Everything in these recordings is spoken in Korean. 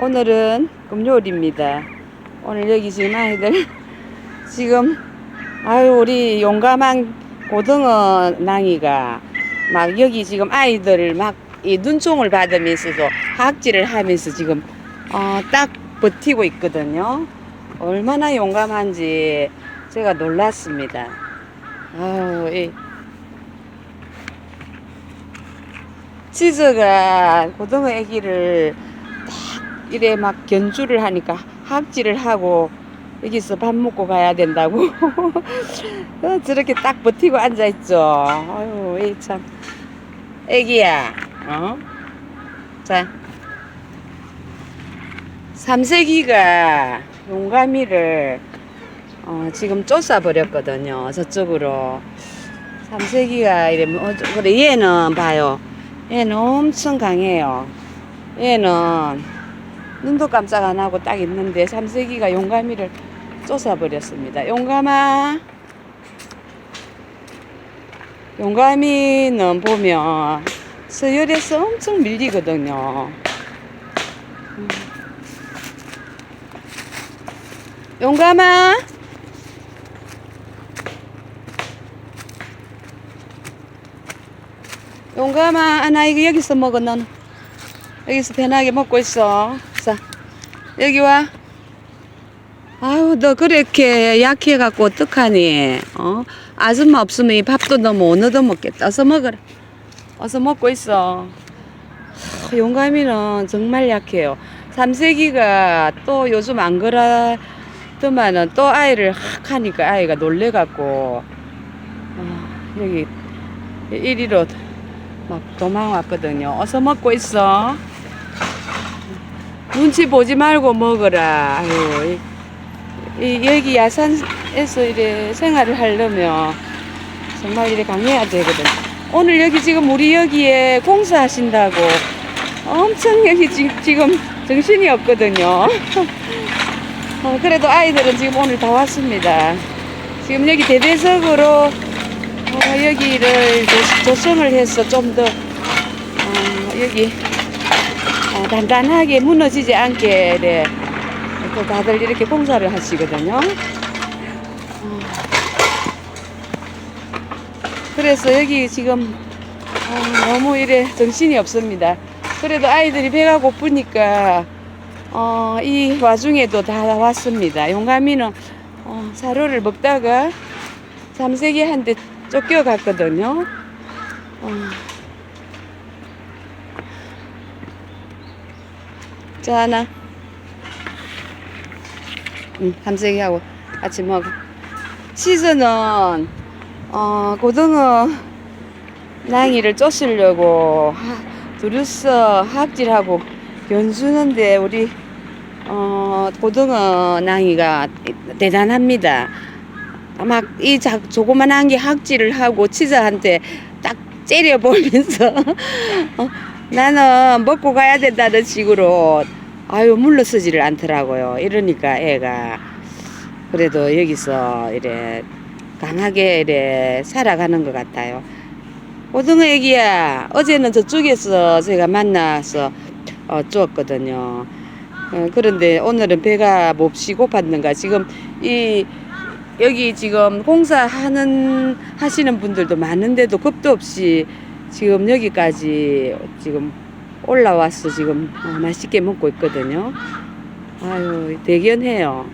오늘은 금요일입니다. 오늘 여기 지금 아이들 지금 아유 우리 용감한 고등어 낭이가 막 여기 지금 아이들을 막 이 눈총을 받으면서도 학질을 하면서 지금 어, 딱 버티고 있거든요. 얼마나 용감한지 제가 놀랐습니다. 아유 이 치즈가 고등어 애기를 딱 이래 막 견주를 하니까 학질을 하고 여기서 밥 먹고 가야 된다고 어, 저렇게 딱 버티고 앉아 있죠. 아유, 이 참. 애기야, 어? 자. 삼세기가 용가미를 어, 지금 쫓아버렸거든요. 저쪽으로. 삼세기가 뭐, 어쩌- 그래, 얘는 봐요. 얘는 엄청 강해요. 얘는 눈도 깜짝 안 하고 딱 있는데 삼세기가 용가미를 쫓아버렸습니다. 용감아. 용가미는 보면 서열에서 엄청 밀리거든요. 음. 용감아. 용감아, 아, 나 이거 여기서 먹어, 너는. 여기서 편하게 먹고 있어. 자, 여기 와. 아유, 너 그렇게 약해갖고 어떡하니? 어? 아줌마 없으면 이 밥도 너무 못 얻어 먹겠다. 어서 먹어라. 어서 먹고 있어. 하, 용감이는 정말 약해요. 삼세기가 또 요즘 안 그러더만은 또 아이를 확 하니까 아이가 놀래갖고, 아, 여기 이리로 막 도망왔거든요. 어서 먹고 있어. 눈치 보지 말고 먹어라. 아유, 이, 이 여기 야산에서 이래 생활을 하려면 정말 이래 강해야 되거든. 오늘 여기 지금 우리 여기에 공사하신다고 엄청 여기 지, 지금 정신이 없거든요. 어, 그래도 아이들은 지금 오늘 다 왔습니다. 지금 여기 대대적으로 어, 여기를 조- 조성을 해서 좀더 어, 여기 어, 단단하게 무너지지 않게 네, 또 다들 이렇게 공사를 하시거든요. 어, 그래서 여기 지금 어, 너무 이래 정신이 없습니다. 그래도 아이들이 배가 고프니까 어, 이 와중에도 다 왔습니다. 용감이는 어, 사료를 먹다가 잠세기 한대 쫓겨갔거든요. 어. 자, 하나. 응, 삼세기하고 같이 먹어. 치즈는, 어, 고등어 낭이를 쫓으려고 하, 두루서 합질하고 견주는데 우리, 어, 고등어 낭이가 대단합니다. 막 이 조그만한 게 학질을 하고 치즈한테 딱 째려보면서 어, 나는 먹고 가야 된다는 식으로 아유 물러서지를 않더라고요. 이러니까 애가 그래도 여기서 이래 강하게 이래 살아가는 것 같아요. 고등어 애기야 어제는 저쪽에서 제가 만나서 어, 쫓거든요. 어, 그런데 오늘은 배가 몹시 고팠는가 지금 이 여기 지금 공사하는 하시는 분들도 많은데도 겁도 없이 지금 여기까지 지금 올라와서 지금 어, 맛있게 먹고 있거든요. 아유 대견해요.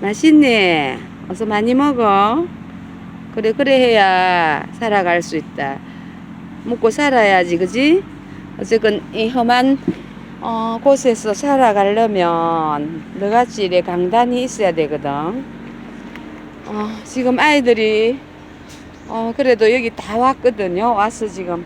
맛있네. 어서 많이 먹어. 그래 그래 해야 살아갈 수 있다. 먹고 살아야지 그지? 어쨌건 이 험한 어, 곳에서 살아가려면 너같이 이래 강단이 있어야 되거든. 어, 지금 아이들이 어, 그래도 여기 다 왔거든요. 와서 지금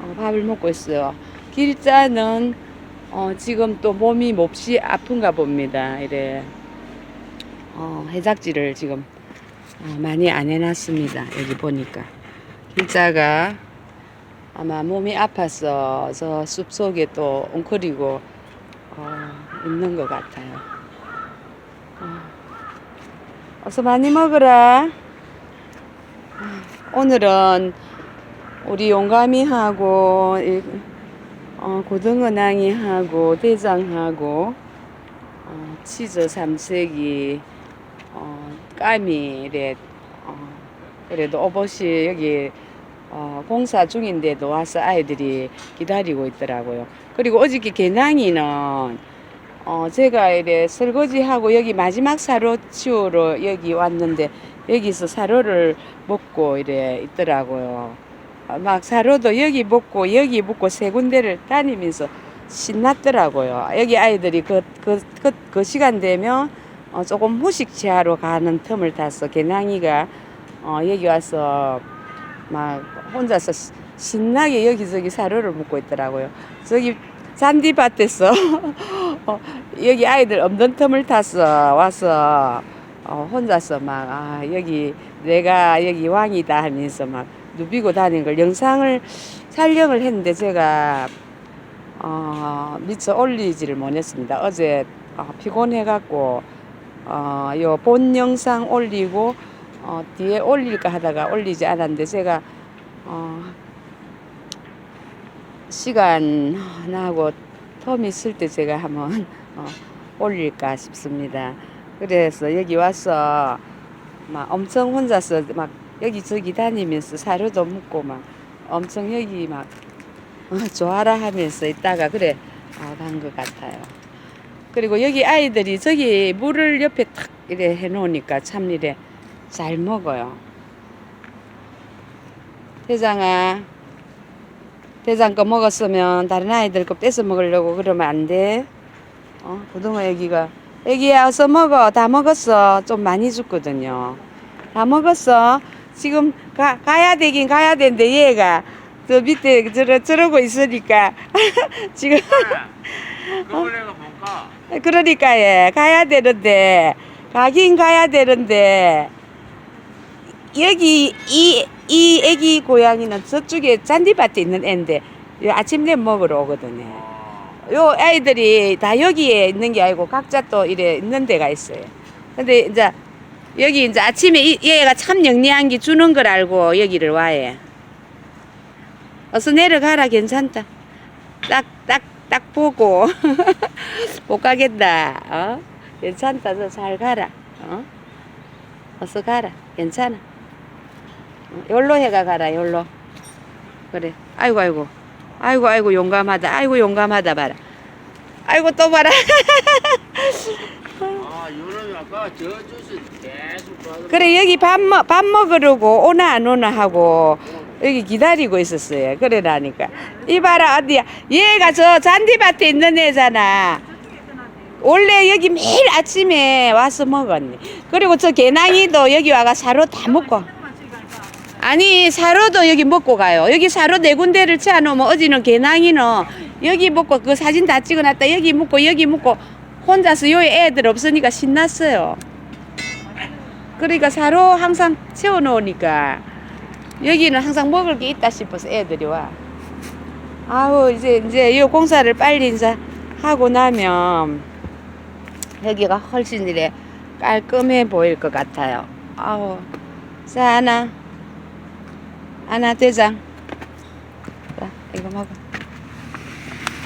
어, 밥을 먹고 있어요. 길자는 어, 지금 또 몸이 몹시 아픈가 봅니다. 이래 어, 해작지를 지금 어, 많이 안 해놨습니다. 여기 보니까 길자가 아마 몸이 아파서 저 숲 속에 또 웅크리고 어, 있는 것 같아요. 어, 어서 많이 먹어라. 오늘은 우리 용감이하고 이- 어, 고등어낭이하고 대장하고 어, 치즈 삼색이 어, 까미래 어, 그래도 오버시 여기 어, 공사 중인데도 와서 아이들이 기다리고 있더라고요. 그리고 어저께 개낭이는 어, 제가 이래 설거지하고 여기 마지막 사로 치우러 여기 왔는데 여기서 사로를 먹고 이래 있더라고요. 어, 막 사로도 여기 먹고 여기 먹고 세 군데를 다니면서 신났더라고요. 여기 아이들이 그, 그, 그, 그 시간 되면 어, 조금 후식 취하러 가는 틈을 타서 개낭이가 어, 여기 와서 막 혼자서 시- 신나게 여기저기 사료를 먹고 있더라고요. 저기 잔디밭에서 어, 여기 아이들 없는 틈을 타서 와서 어, 혼자서 막 아, 여기 내가 여기 왕이다 하면서 막 누비고 다니는 걸 영상을 촬영을 했는데 제가 어, 미처 올리지를 못했습니다. 어제 어, 피곤해갖고 어, 요 본 영상 올리고 어, 뒤에 올릴까 하다가 올리지 않았는데 제가 어, 시간 나고 텀 있을 때 제가 한번 어, 올릴까 싶습니다. 그래서 여기 와서 막 엄청 혼자서 막 여기저기 다니면서 사료도 먹고 막 엄청 여기 막 어, 좋아라 하면서 있다가 그래 아, 간 것 같아요. 그리고 여기 아이들이 저기 물을 옆에 탁 이래 해놓으니까 참 이래 잘 먹어요. 대장아, 대장 거 먹었으면 다른 아이들 거 뺏어 먹으려고 그러면 안 돼. 어, 고등어 애기가 애기야 어서 먹어. 다 먹었어. 좀 많이 줬거든요. 다 먹었어. 지금 가, 가야 되긴 가야 되는데 얘가 저 밑에 저러, 저러고 있으니까 지금 그걸레가 뭔가 그러니까 예 가야 되는데 가긴 가야 되는데 여기 이, 이 애기 고양이는 저쪽에 잔디밭에 있는 애인데 요 아침 내 먹으러 오거든요. 어, 요 아이들이 다 여기에 있는 게 아니고 각자 또 이래 있는 데가 있어요. 근데 이제 여기 이제 아침에 이, 얘가 참 영리한 게 주는 걸 알고 여기를 와요. 어서 내려가라 괜찮다. 딱 딱 딱 보고 못 가겠다. 어? 괜찮다. 너잘 가라. 어? 어서 가라. 괜찮아. 어, 열로 해가 가라. 열로. 그래. 아이고 아이고. 아이고 아이고 용감하다. 아이고 용감하다 봐라. 아이고 또 봐라. 아 요놈이 아까 저 주스 계속 봐서 그래 여기 밥, 먹, 밥 먹으려고 오나 안 오나 하고 여기 기다리고 있었어요. 그래라니까. 이봐라 어디야. 얘가 저 잔디밭에 있는 애잖아. 원래 여기 매일 아침에 와서 먹었니. 그리고 저 개낭이도 여기 와가 사료 다 먹고. 아니 사료도 여기 먹고 가요. 여기 사료 네 군데를 채워놓으면 어제는 개낭이는 여기 먹고 그 사진 다 찍어놨다 여기 먹고 여기 먹고 혼자서 여기 애들 없으니까 신났어요. 그러니까 사료 항상 채워놓으니까 여기는 항상 먹을 게 있다 싶어서 애들이 와. 아우 이제 이제 이 공사를 빨리 이제 하고 나면 여기가 훨씬 이래 깔끔해 보일 것 같아요. 아우 자 하나 하나 대장 자 이거 먹어.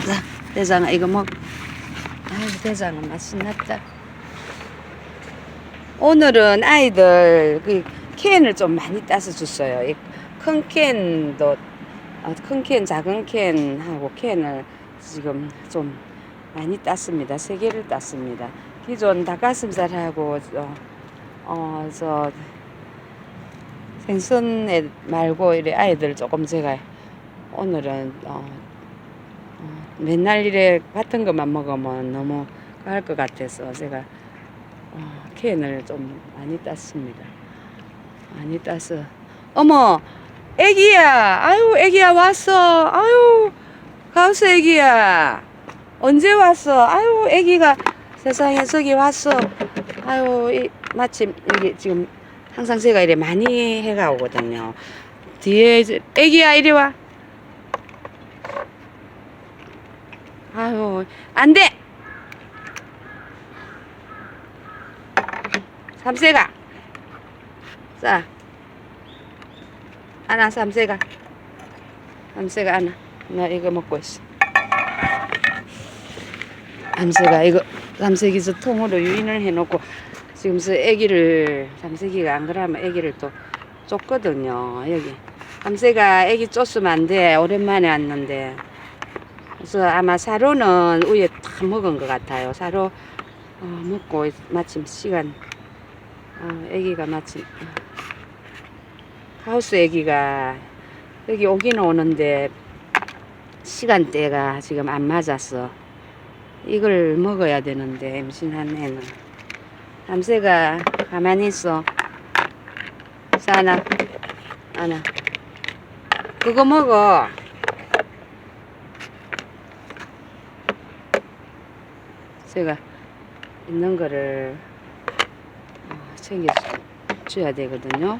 자 대장아 이거 먹어. 아유 대장아 맛있났다. 오늘은 아이들 그 캔을 좀 많이 따서 줬어요. 이 큰 캔도 어, 큰 캔, 작은 캔하고 캔을 지금 좀 많이 땄습니다. 세 개를 땄습니다. 기존 닭가슴살하고 어, 어, 저 생선에 말고 이래 아이들 조금 제가 오늘은 어, 어, 맨날 이래 같은 것만 먹으면 너무 가할 것 같아서 제가 어, 캔을 좀 많이 땄습니다. 많이 따서. 어머! 애기야! 아유 애기야 왔어. 아유 가우스 애기야. 언제 왔어? 아유 애기가 세상에 저기 왔어. 아유 이, 마침 여기 지금 항상 제가 이래 많이 해가 오거든요. 뒤에 애기야 이리 와. 아유 안 돼! 삼세가. 자. 하나 삼세가. 삼세가 하나. 나 이거 먹고 있어. 암새가 이거 삼색이 저 통으로 유인을 해놓고 지금 저 애기를 삼색이가 안 그러면 애기를 또 쫓거든요. 여기. 삼새가 애기 쫓으면 안 돼. 오랜만에 왔는데. 그래서 아마 사료는 위에 다 먹은 것 같아요. 사료 어, 먹고 마침 시간 어, 애기가 마침 어, 하우스 애기가 여기 오기는 오는데 시간대가 지금 안 맞았어. 이걸 먹어야 되는데 임신한 애는 남새가 가만히 있어. 사나 아나 그거 먹어. 제가 있는 거를 어, 챙겨 줘야 되거든요.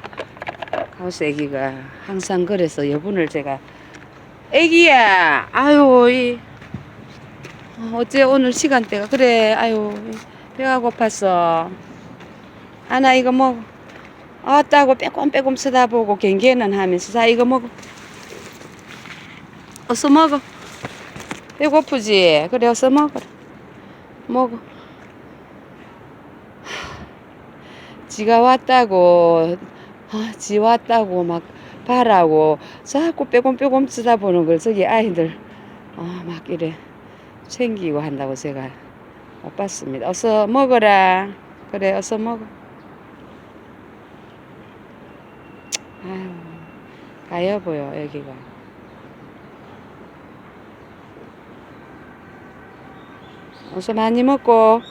하우스 애기가 항상 그래서 여분을 제가 애기야 아유 이 어, 어째 오늘 시간대가 그래 아유 배가 고팠어. 하나 이거 먹어 아따고 빼꼼빼꼼 쳐다보고 갱개는 하면서 자 이거 먹어. 어서 먹어. 배고프지? 그래 어서 먹어라 먹어. 지가 왔다고 아, 지 왔다고 막 바라고 자꾸 빼꼼빼꼼 쳐다보는 걸 저기 아이들 아, 막 이래 챙기고 한다고 제가 못 봤습니다. 어서 먹어라. 그래, 어서 먹어. 아유, 가여 보여, 여기가. 어서 많이 먹고,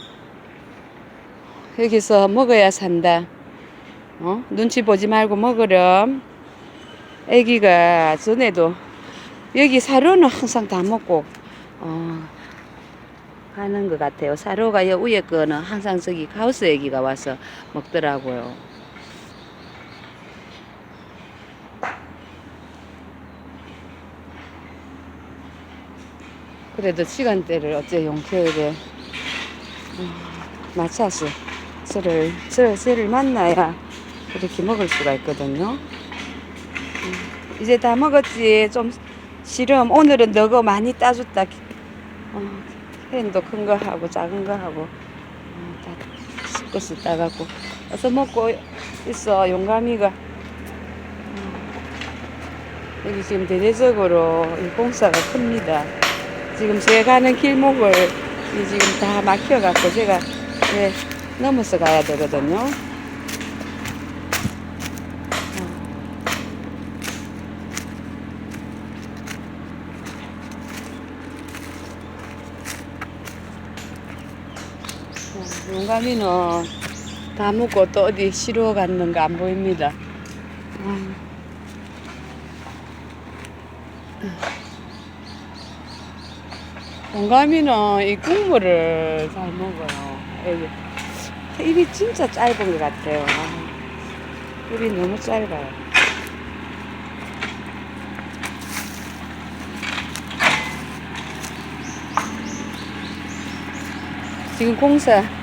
여기서 먹어야 산다. 어? 눈치 보지 말고 먹으렴. 애기가 전에도 여기 사료는 항상 다 먹고 어, 하는 것 같아요. 사료가 여 위에 거는 항상 저기 하우스 애기가 와서 먹더라고요. 그래도 시간대를 어째 용케일에 음, 맞춰서 새를 새를 새를 만나야 이렇게 먹을 수가 있거든요. 음, 이제 다 먹었지. 좀 싫음. 오늘은 너가 많이 따줬다. 어, 캔도 큰 거 하고 작은 거 하고 어, 다 섞어서 따갖고 어서 먹고 있어 용감이가. 음, 여기 지금 대대적으로 이 공사가 큽니다. 지금 제가 가는 길목을 이 지금 다 막혀갖고 제가 예, 넘어서 가야 되거든요. 어, 용감이는 다 먹고 또 어디 쉬러 갔는가 안 보입니다. 아. 용감이는 이 국물을 잘 먹어요. 여기 입이 진짜 짧은 것 같아요. 아, 입이 너무 짧아요. 지금 공사 야,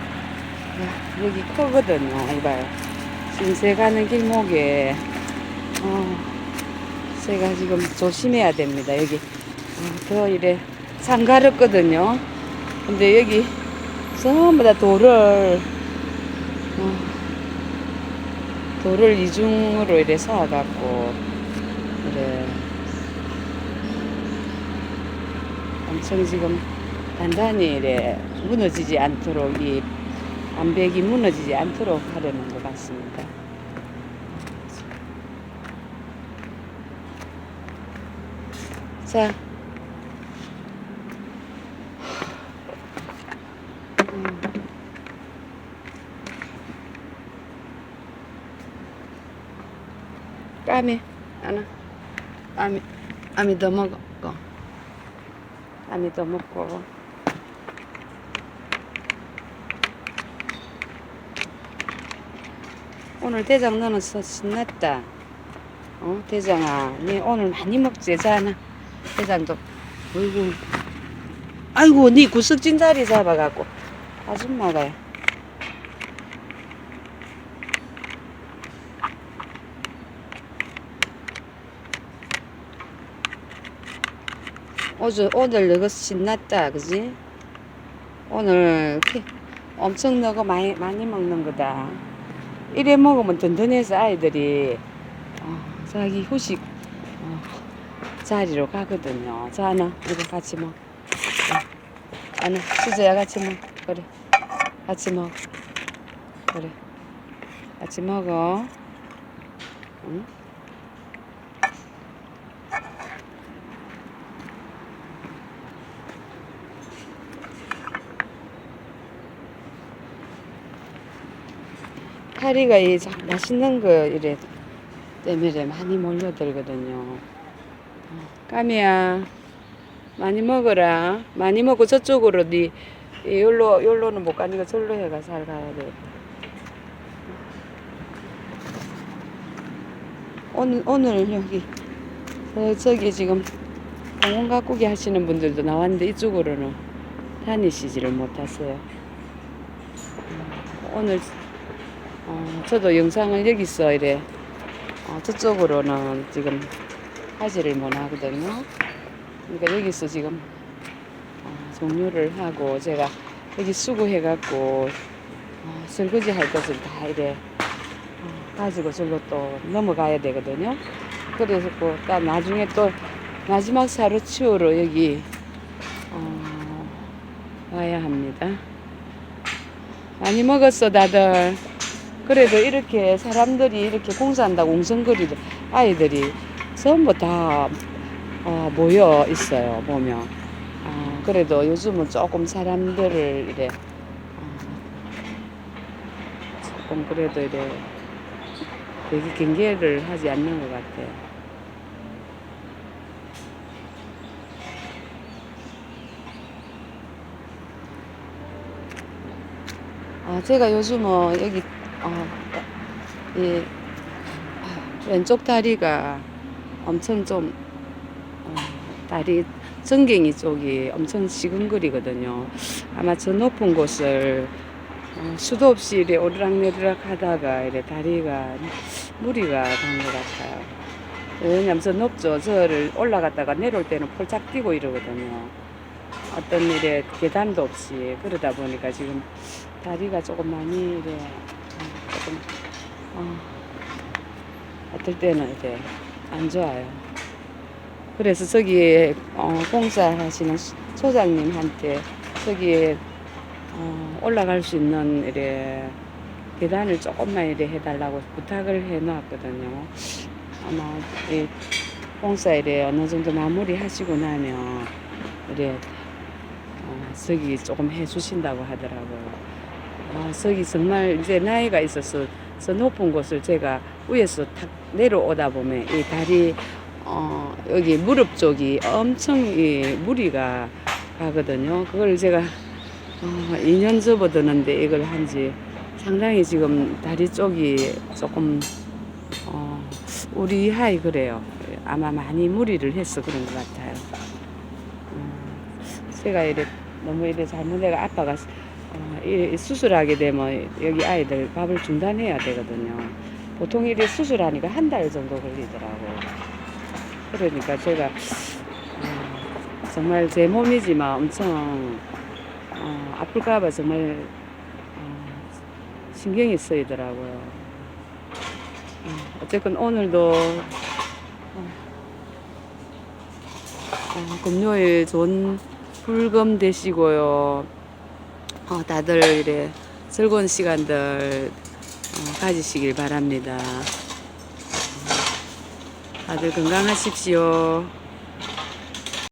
여기 크거든요. 이봐요. 지금 제 가는 길목에 어, 제가 지금 조심해야 됩니다. 여기 어, 더 이래 상가렸거든요. 근데 여기 전부 다 돌을 어, 돌을 이중으로 이래 쌓아갖고 그래 엄청 지금 단단히 이래 무너지지 않도록 이 암벽이 무너지지 않도록 하려는 것 같습니다. 자. 음. 까미 하나 까미 까미 더 먹어 까미 더 먹고 오늘 대장 너는 서 신났다 어 대장아 니 오늘 많이 먹지 자나 대장도 어이구 아이고 니 구석진 자리 잡아갖고 아줌마가 어제 오늘 너가 신났다 그지? 오늘 피- 엄청 너가 많이 많이 먹는 거다. 이래 먹으면 든든해서 아이들이 어, 자기 휴식 어, 자리로 가거든요. 자, 나 이거 같이 먹. 아나 수저야 같이 먹. 그래, 같이 먹. 그래, 같이 먹어. 응? 파리가 이 자- 맛있는 거 이래 때문에 많이 몰려들거든요. 어, 까미야 많이 먹어라. 많이 먹고 저쪽으로 니 이, 여기로 여기로는 못 가니까 절로 해가 잘 가야 돼. 오늘 오늘 여기 저, 저기 지금 공원 가꾸기 하시는 분들도 나왔는데 이쪽으로는 다니시지를 못하세요. 음, 오늘 어, 저도 영상을 여기서 이래 어, 저쪽으로는 지금 하지를 못하거든요. 그러니까 여기서 지금 어, 종료를 하고 제가 여기 수고해갖고 어, 설거지 할 것을 다 이래 어, 가지고 절로 또 넘어가야 되거든요. 그래서 또 나중에 또 마지막 사로 치우러 여기 어, 와야 합니다. 많이 먹었어 다들. 그래도 이렇게 사람들이 이렇게 공사한다고 웅성거리도 아이들이 전부 다 어, 모여 있어요 보면 어, 그래도 요즘은 조금 사람들을 이래 어, 조금 그래도 이래 되게 경계를 하지 않는 것 같아요. 아, 제가 요즘은 여기 어, 이 아, 왼쪽 다리가 엄청 좀 어, 다리 전갱이 쪽이 엄청 시근거리거든요. 아마 저 높은 곳을 어, 수도 없이 이래 오르락내리락 하다가 이래 다리가 무리가 간 것 같아요. 왜냐면 저 높죠. 저를 올라갔다가 내려올 때는 폴짝 뛰고 이러거든요. 어떤 일에 계단도 없이 그러다 보니까 지금 다리가 조금 많이 이래 어, 조금 어, 어떨 때는 이제 안 좋아요. 그래서 저기 어, 공사하시는 소- 소장님한테 저기에 어, 올라갈 수 있는 이래 계단을 조금만 이래 해달라고 부탁을 해놨거든요. 아마 이 공사 이래 어느 정도 마무리 하시고 나면 이래 어, 저기 조금 해주신다고 하더라고요. 아, 저기 정말 이제 나이가 있어서 저 높은 곳을 제가 위에서 탁 내려오다 보면 이 다리 어, 여기 무릎 쪽이 엄청 이 무리가 가거든요. 그걸 제가 어, 2년 접어드는데 이걸 한지 상당히 지금 다리 쪽이 조금 어, 우리 하이 그래요. 아마 많이 무리를 해서 그런 것 같아요. 음, 제가 이래 너무 이래 잘못해가 아빠가 어, 이 수술하게 되면 여기 아이들 밥을 중단해야 되거든요. 보통 이래 수술하니까 한 달 정도 걸리더라고요. 그러니까 제가 어, 정말 제 몸이지만 엄청 어, 아플까봐 정말 어, 신경이 쓰이더라고요. 어, 어쨌건 오늘도 금요일 좋은 불금 되시고요. 어, 다들 이래 즐거운 시간들 어, 가지시길 바랍니다. 어, 다들 건강하십시오.